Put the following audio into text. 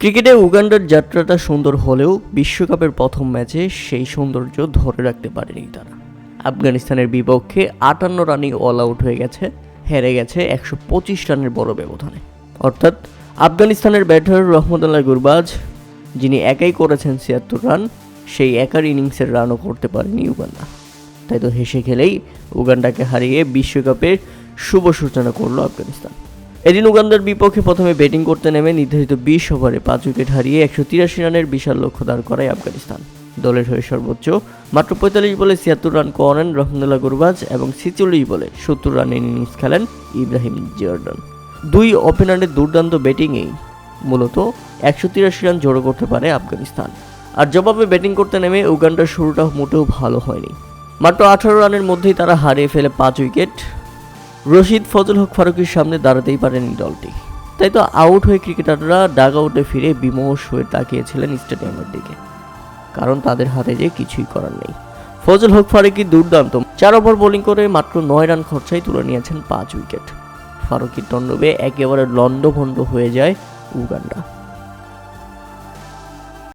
ক্রিকেটে উগান্ডার যাত্রাটা সুন্দর হলেও বিশ্বকাপের প্রথম ম্যাচে সেই সৌন্দর্য ধরে রাখতে পারেনি তারা। আফগানিস্তানের বিপক্ষে আটান্ন রানই অল আউট হয়ে গেছে, হেরে গেছে একশো পঁচিশ রানের বড় ব্যবধানে। অর্থাৎ আফগানিস্তানের ব্যাটার রহমতুল্লাহ গুরবাজ, যিনি একাই করেছেন ছিয়াত্তর রান, সেই একার ইনিংসের রানও করতে পারেনি উগান্ডা। তাই তো হেসে খেলেই উগান্ডাকে হারিয়ে বিশ্বকাপের শুভ সূচনা করল আফগানিস্তান। এদিন উগান্ডার বিপক্ষে প্রথমে ব্যাটিং করতে নেমে নির্ধারিত বিশ ওভারে পাঁচ উইকেট হারিয়ে একশো তিরাশি রানের বিশাল লক্ষ্য দাঁড় করায় আফগানিস্তান। দলের হয়ে সর্বোচ্চ মাত্র পঁয়তাল্লিশ বলে ছিয়াত্তর রান করেন রহমদুল্লাহ গুরবাজ এবং ছিচল্লিশ বলে সত্তর রানের ইনিংস খেলেন ইব্রাহিম জর্ডন। দুই ওপেনারের দুর্দান্ত ব্যাটিংয়েই মূলত একশো তিরাশি রান জড়ো করতে পারে আফগানিস্তান। আর জবাবে ব্যাটিং করতে নেমে উগান্ডার শুরুটা মোটেও ভালো হয়নি। মাত্র আঠারো রানের মধ্যেই তারা হারিয়ে ফেলে পাঁচ উইকেট। রশিদ ফজল হক ফারুকের সামনে দাঁড়াতেই পারেনি দলটি। তাই তো আউট হয়ে ক্রিকেটাররা ডাগ আউটে ফিরে বিমোষ হয়ে তাকিয়েছিলেন স্টেডিয়ামের দিকে। কারণ তাদের হাতে যে কিছুই করার নেই। ফজল হক ফারুকি দুর্দান্ত। চার ওভার বোলিং করে মাত্র নয় রান খরচায় তুলে নিয়েছেন পাঁচ উইকেট। ফারুকির তণ্ডবে একেবারে লণ্ডভণ্ড হয়ে যায় উগান্ডা।